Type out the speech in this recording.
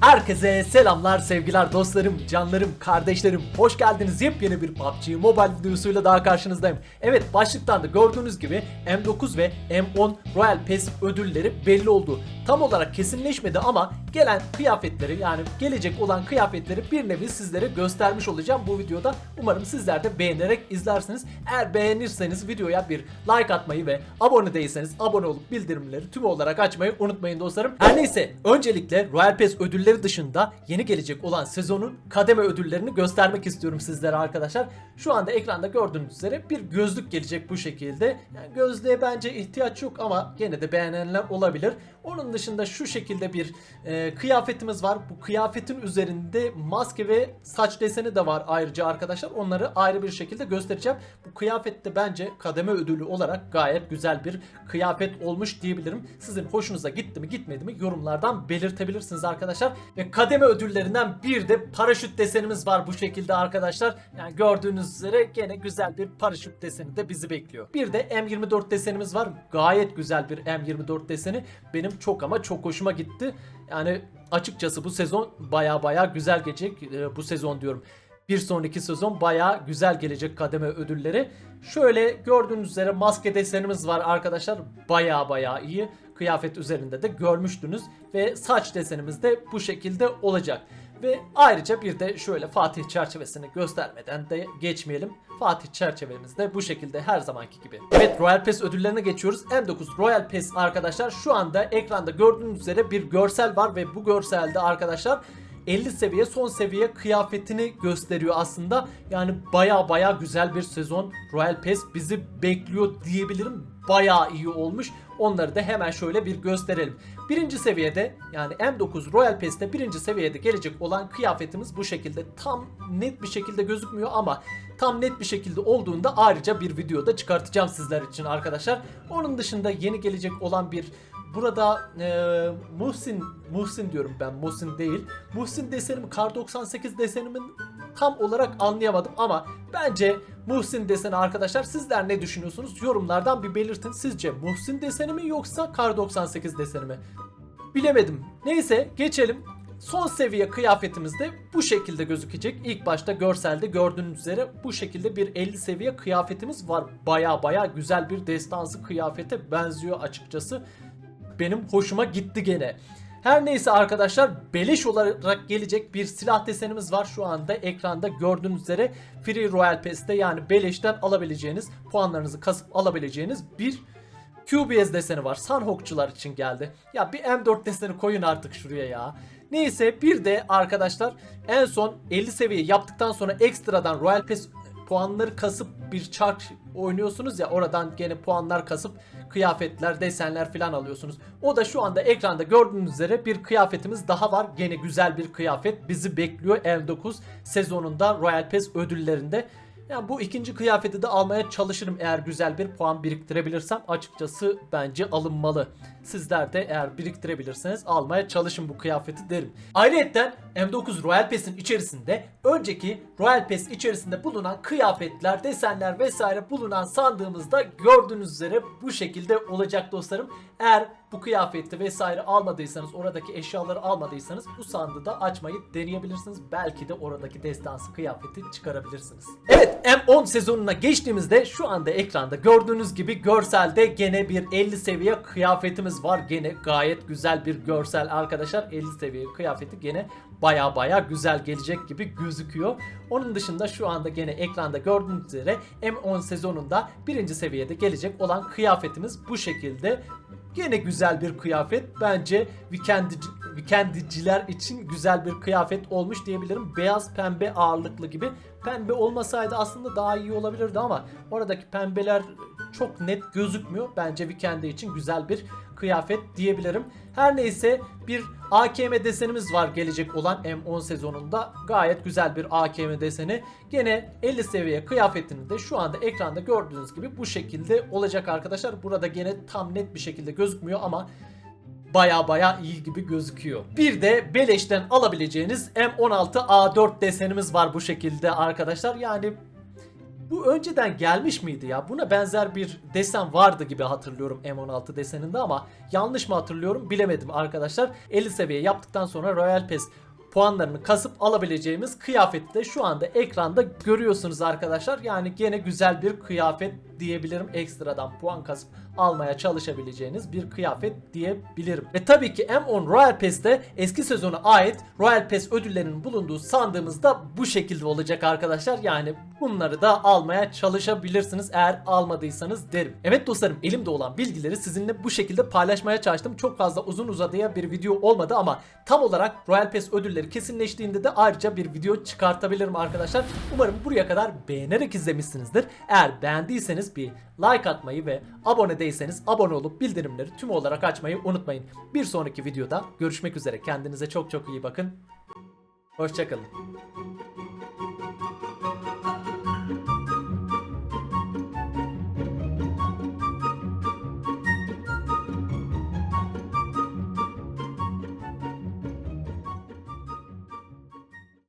Herkese selamlar, sevgiler, dostlarım, canlarım, kardeşlerim. Hoş geldiniz. Yepyeni bir PUBG Mobile videosuyla daha karşınızdayım. Evet, başlıktan da gördüğünüz gibi M9 ve M10 Royal Pass ödülleri belli oldu. Tam olarak kesinleşmedi ama gelen kıyafetleri yani gelecek olan kıyafetleri bir nevi sizlere göstermiş olacağım bu videoda. Umarım sizler de beğenerek izlersiniz. Eğer beğenirseniz videoya bir like atmayı ve abone değilseniz abone olup bildirimleri tüm olarak açmayı unutmayın dostlarım. Her neyse öncelikle Royal Pass ödülleri dışında yeni gelecek olan sezonun kademe ödüllerini göstermek istiyorum sizlere arkadaşlar. Şu anda ekranda gördüğünüz üzere bir gözlük gelecek bu şekilde. Yani gözlüğe bence ihtiyaç yok ama gene de beğenenler olabilir. Onun dışında şu şekilde bir e, kıyafetimiz var. Bu kıyafetin üzerinde maske ve saç deseni de var ayrıca arkadaşlar. Onları ayrı bir şekilde göstereceğim. Bu kıyafet de bence kademe ödülü olarak gayet güzel bir kıyafet olmuş diyebilirim. Sizin hoşunuza gitti mi gitmedi mi yorumlardan belirtebilirsiniz arkadaşlar. Ve kademe ödüllerinden bir de paraşüt desenimiz var bu şekilde arkadaşlar. Yani gördüğünüz üzere gene güzel bir paraşüt deseni de bizi bekliyor. Bir de M24 desenimiz var. Gayet güzel bir M24 deseni. Benim çok ama çok hoşuma gitti. Yani açıkçası bu sezon baya baya güzel gelecek. Ee, bu sezon diyorum. Bir sonraki sezon baya güzel gelecek kademe ödülleri. Şöyle gördüğünüz üzere maske desenimiz var arkadaşlar. Baya baya iyi. Kıyafet üzerinde de görmüştünüz. Ve saç desenimiz de bu şekilde olacak. Ve ayrıca bir de şöyle Fatih çerçevesini göstermeden de geçmeyelim. Fatih çerçevemiz de bu şekilde her zamanki gibi. Evet Royal Pass ödüllerine geçiyoruz. M9 Royal Pass arkadaşlar şu anda ekranda gördüğünüz üzere bir görsel var ve bu görselde arkadaşlar 50 seviye son seviye kıyafetini gösteriyor aslında. Yani baya baya güzel bir sezon Royal Pass bizi bekliyor diyebilirim. Baya iyi olmuş. Onları da hemen şöyle bir gösterelim. Birinci seviyede yani M9 Royal Pass'te birinci seviyede gelecek olan kıyafetimiz bu şekilde. Tam net bir şekilde gözükmüyor ama tam net bir şekilde olduğunda ayrıca bir videoda çıkartacağım sizler için arkadaşlar. Onun dışında yeni gelecek olan bir Burada e, Muhsin, Muhsin diyorum ben Muhsin değil. Muhsin desenim Kar 98 desenimin tam olarak anlayamadım ama bence Muhsin deseni arkadaşlar sizler ne düşünüyorsunuz? Yorumlardan bir belirtin. Sizce Muhsin deseni mi yoksa Kar 98 deseni mi? Bilemedim. Neyse geçelim. Son seviye kıyafetimiz de bu şekilde gözükecek. İlk başta görselde gördüğünüz üzere bu şekilde bir 50 seviye kıyafetimiz var. Baya baya güzel bir destansı kıyafete benziyor açıkçası benim hoşuma gitti gene. Her neyse arkadaşlar beleş olarak gelecek bir silah desenimiz var şu anda ekranda gördüğünüz üzere Free Royal Pass'te yani beleşten alabileceğiniz puanlarınızı kasıp alabileceğiniz bir QBS deseni var. Sunhawkçular için geldi. Ya bir M4 deseni koyun artık şuraya ya. Neyse bir de arkadaşlar en son 50 seviye yaptıktan sonra ekstradan Royal Pass puanları kasıp bir çark oynuyorsunuz ya oradan gene puanlar kasıp kıyafetler, desenler falan alıyorsunuz. O da şu anda ekranda gördüğünüz üzere bir kıyafetimiz daha var. Gene güzel bir kıyafet bizi bekliyor M9 sezonunda Royal Pass ödüllerinde. Yani bu ikinci kıyafeti de almaya çalışırım eğer güzel bir puan biriktirebilirsem. Açıkçası bence alınmalı. Sizler de eğer biriktirebilirseniz almaya çalışın bu kıyafeti derim. Ayrıca M9 Royal Pass'in içerisinde önceki Royal Pass içerisinde bulunan kıyafetler, desenler vesaire bulunan sandığımızda gördüğünüz üzere bu şekilde olacak dostlarım. Eğer bu kıyafeti vesaire almadıysanız, oradaki eşyaları almadıysanız bu sandığı açmayı deneyebilirsiniz. Belki de oradaki destansı kıyafeti çıkarabilirsiniz. Evet M10 sezonuna geçtiğimizde şu anda ekranda gördüğünüz gibi görselde gene bir 50 seviye kıyafetimiz var. Gene gayet güzel bir görsel arkadaşlar. 50 seviye kıyafeti gene baya baya güzel gelecek gibi gözüküyor. Onun dışında şu anda gene ekranda gördüğünüz üzere M10 sezonunda birinci seviyede gelecek olan kıyafetimiz bu şekilde. Gene güzel bir kıyafet. Bence weekendici, weekendiciler için güzel bir kıyafet olmuş diyebilirim. Beyaz pembe ağırlıklı gibi. Pembe olmasaydı aslında daha iyi olabilirdi ama oradaki pembeler çok net gözükmüyor. Bence Weekend için güzel bir kıyafet diyebilirim. Her neyse bir AKM desenimiz var gelecek olan M10 sezonunda. Gayet güzel bir AKM deseni. Gene 50 seviye kıyafetini de şu anda ekranda gördüğünüz gibi bu şekilde olacak arkadaşlar. Burada gene tam net bir şekilde gözükmüyor ama baya baya iyi gibi gözüküyor. Bir de beleşten alabileceğiniz M16A4 desenimiz var bu şekilde arkadaşlar. Yani Bu önceden gelmiş miydi ya? Buna benzer bir desen vardı gibi hatırlıyorum M16 deseninde ama yanlış mı hatırlıyorum bilemedim arkadaşlar. 50 seviye yaptıktan sonra Royal Pass puanlarını kasıp alabileceğimiz kıyafeti de şu anda ekranda görüyorsunuz arkadaşlar. Yani gene güzel bir kıyafet diyebilirim. Ekstradan puan kasıp almaya çalışabileceğiniz bir kıyafet diyebilirim. Ve tabii ki M10 Royal Pass'te eski sezona ait Royal Pass ödüllerinin bulunduğu sandığımız da bu şekilde olacak arkadaşlar. Yani bunları da almaya çalışabilirsiniz eğer almadıysanız derim. Evet dostlarım elimde olan bilgileri sizinle bu şekilde paylaşmaya çalıştım. Çok fazla uzun uzadıya bir video olmadı ama tam olarak Royal Pass ödülleri kesinleştiğinde de ayrıca bir video çıkartabilirim arkadaşlar. Umarım buraya kadar beğenerek izlemişsinizdir. Eğer beğendiyseniz bir like atmayı ve abone değilseniz abone olup bildirimleri tüm olarak açmayı unutmayın. Bir sonraki videoda görüşmek üzere. Kendinize çok çok iyi bakın. Hoşçakalın.